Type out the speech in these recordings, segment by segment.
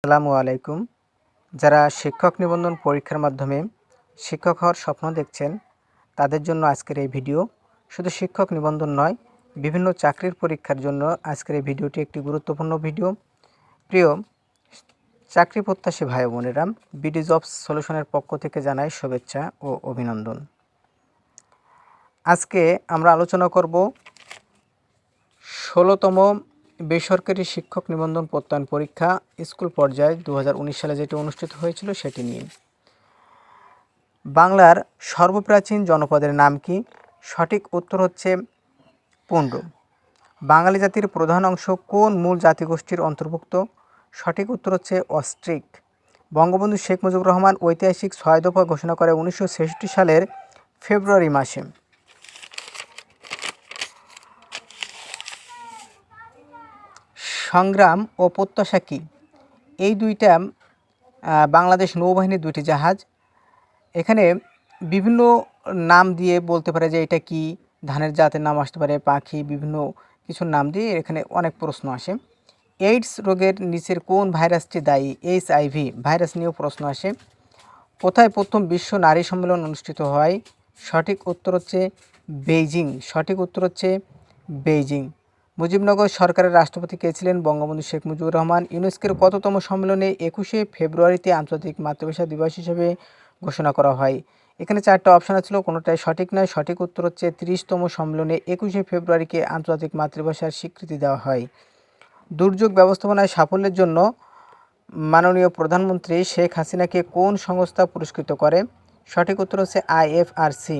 আসসালামু আলাইকুম। যারা শিক্ষক নিবন্ধন পরীক্ষার মাধ্যমে শিক্ষক হওয়ার স্বপ্ন দেখছেন, তাদের জন্য আজকের এই ভিডিও শুধু শিক্ষক নিবন্ধন নয়, বিভিন্ন চাকরির পরীক্ষার জন্য আজকের এই ভিডিওটি একটি গুরুত্বপূর্ণ ভিডিও। প্রিয় চাকরি প্রত্যাশী ভাই বোনেরা, বিডি জবস সলিউশনের পক্ষ থেকে জানাই শুভেচ্ছা ও অভিনন্দন। আজকে আমরা আলোচনা করব ষোলোতম বেসরকারি শিক্ষক নিবন্ধন প্রত্যয়ন পরীক্ষা স্কুল পর্যায়ে দু হাজার উনিশ সালে যেটি অনুষ্ঠিত হয়েছিল সেটি নিয়ে। বাংলার সর্বপ্রাচীন জনপদের নাম কি? সঠিক উত্তর হচ্ছে পুণ্ড বাঙালি জাতির প্রধান অংশ কোন মূল জাতিগোষ্ঠীর অন্তর্ভুক্ত? সঠিক উত্তর হচ্ছে অস্ট্রিক। বঙ্গবন্ধু শেখ মুজিবুর রহমান ঐতিহাসিক ছয় দফা ঘোষণা করে উনিশশো ছেষট্টি সালের ফেব্রুয়ারি মাসে। সংগ্রাম ও প্রত্যাশা কী? এই দুইটা বাংলাদেশ নৌবাহিনীর দুইটি জাহাজ। এখানে বিভিন্ন নাম দিয়ে বলতে পারে যে এটা কি, ধানের জাতের নাম আসতে পারে, পাখি, বিভিন্ন কিছুর নাম দিয়ে এখানে অনেক প্রশ্ন আসে। এইডস রোগের নিচের কোন ভাইরাসটি দায়ী? এইচ আইভি ভাইরাস নিয়েও প্রশ্ন আসে। কোথায় প্রথম বিশ্ব নারী সম্মেলন অনুষ্ঠিত হয়? সঠিক উত্তর হচ্ছে বেইজিং। সঠিক উত্তর হচ্ছে বেইজিং। মুজিবনগর সরকারের রাষ্ট্রপতি কে ছিলেন বঙ্গবন্ধু শেখ মুজিবুর রহমান। ইউনেস্কোর কততম সম্মেলনে একুশে ফেব্রুয়ারিতে আন্তর্জাতিক মাতৃভাষা দিবস হিসেবে ঘোষণা করা হয়। এখানে চারটা অপশান ছিল, কোনোটাই সঠিক নয়। সঠিক উত্তর হচ্ছে তিরিশতম সম্মেলনে একুশে ফেব্রুয়ারিকে আন্তর্জাতিক মাতৃভাষার স্বীকৃতি দেওয়া হয়। দুর্যোগ ব্যবস্থাপনায় সাফল্যের জন্য মাননীয় প্রধানমন্ত্রী শেখ হাসিনাকে কোন সংস্থা পুরস্কৃত করে? সঠিক উত্তর হচ্ছে আইএফআরসি।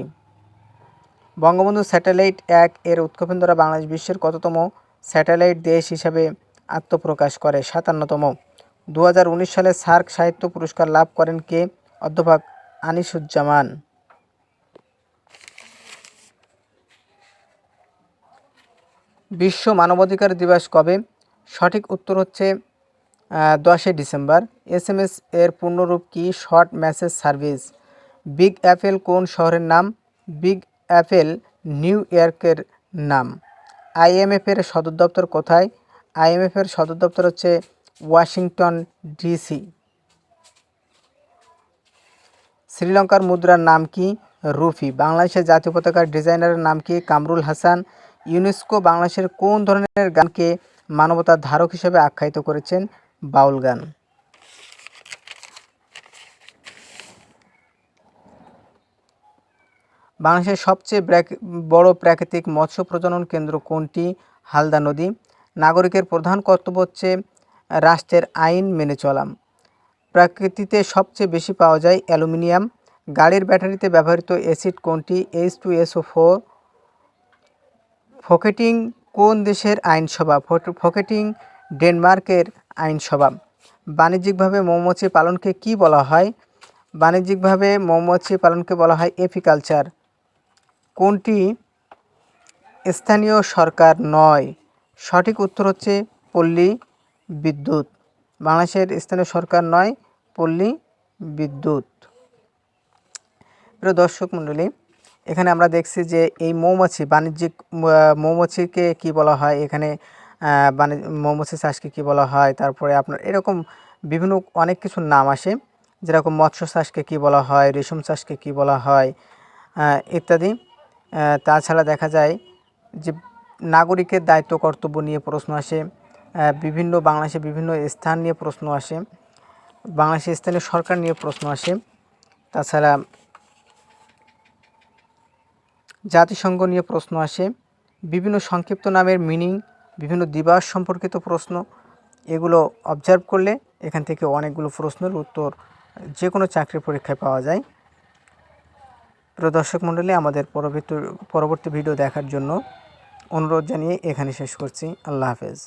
বঙ্গবন্ধু স্যাটেলাইট এক এর উৎক্ষেপণ দ্বারা বাংলাদেশ বিশ্বের কততম স্যাটেলাইট দেশ হিসাবে আত্মপ্রকাশ করে? সাতান্নতম। দু হাজার উনিশ সালে সার্ক সাহিত্য পুরস্কার লাভ করেন কে? অধ্যাপক আনিসুজ্জামান। বিশ্ব মানবাধিকার দিবস কবে? সঠিক উত্তর হচ্ছে দশই ডিসেম্বর। এস এম এস এর পূর্ণরূপ কি? Short message service. Big apple কোন শহরের নাম? বিগ অ্যাপেল নিউ ইয়র্কের নাম। আইএমএফের সদর দপ্তর কোথায়? আইএমএফের সদর দপ্তর হচ্ছে ওয়াশিংটন ডিসি। শ্রীলঙ্কার মুদ্রার নাম কি? রুফি। বাংলাদেশের জাতীয় পতাকার ডিজাইনারের নাম কি? কামরুল হাসান। ইউনেস্কো বাংলাদেশের কোন ধরনের গানকে মানবতার ধারক হিসেবে আখ্যায়িত করেছেন? বাউল গান। বাংলাদেশের সবচেয়ে বড় প্রাকৃতিক মৎস্য প্রজনন কেন্দ্র কোনটি? হালদা নদী। নাগরিকের প্রধান কর্তব্য হচ্ছে রাষ্ট্রের আইন মেনে চলা। প্রকৃতিতে সবচেয়ে বেশি পাওয়া যায় অ্যালুমিনিয়াম। গাড়ির ব্যাটারিতে ব্যবহৃত অ্যাসিড কোনটি? H two S O four Folketing কোন দেশের আইনসভা? ফকেটিং ডেনমার্কের আইনসভা। বাণিজ্যিকভাবে মৌমাছি পালনকে কি বলা হয়? বাণিজ্যিকভাবে মৌমাছি পালনকে বলা হয় এপিকালচার। কোনটি স্থানীয় সরকার নয়? সঠিক উত্তর হচ্ছে পল্লী বিদ্যুৎ। বাংলাদেশের স্থানীয় সরকার নয়, পল্লী বিদ্যুৎ। প্রিয় দর্শক মণ্ডলী, এখানে আমরা দেখছি যে এই মৌমাছি, বাণিজ্যিক মৌমাছিকে কি বলা হয়? এখানে বাণিজ্য মৌমাছি চাষকে কি বলা হয়? তারপরে আপনার এরকম বিভিন্ন অনেক কিছুর নাম আসে। যেরকম মৎস্য চাষকে কি বলা হয়? রেশম চাষকে কি বলা হয়? ইত্যাদি। তাছাড়া দেখা যায় যে নাগরিকের দায়িত্ব, কর্তব্য নিয়ে প্রশ্ন আসে। বিভিন্ন বাংলাদেশে বিভিন্ন স্থান নিয়ে প্রশ্ন আসে। বাংলাদেশের স্থানীয় সরকার নিয়ে প্রশ্ন আসে। তাছাড়া জাতিসংঘ নিয়ে প্রশ্ন আসে। বিভিন্ন সংক্ষিপ্ত নামের মিনিং, বিভিন্ন দিবাস সম্পর্কিত প্রশ্ন, এগুলো অবজার্ভ করলে এখান থেকে অনেকগুলো প্রশ্নের উত্তর যে কোনো চাকরি পরীক্ষায় পাওয়া যায়। প্রিয় দর্শক মণ্ডলী, আমাদের পরবর্তী পরবর্তী ভিডিও দেখার জন্য অনুরোধ জানিয়ে এখানে শেষ করছি। আল্লাহ হাফেজ।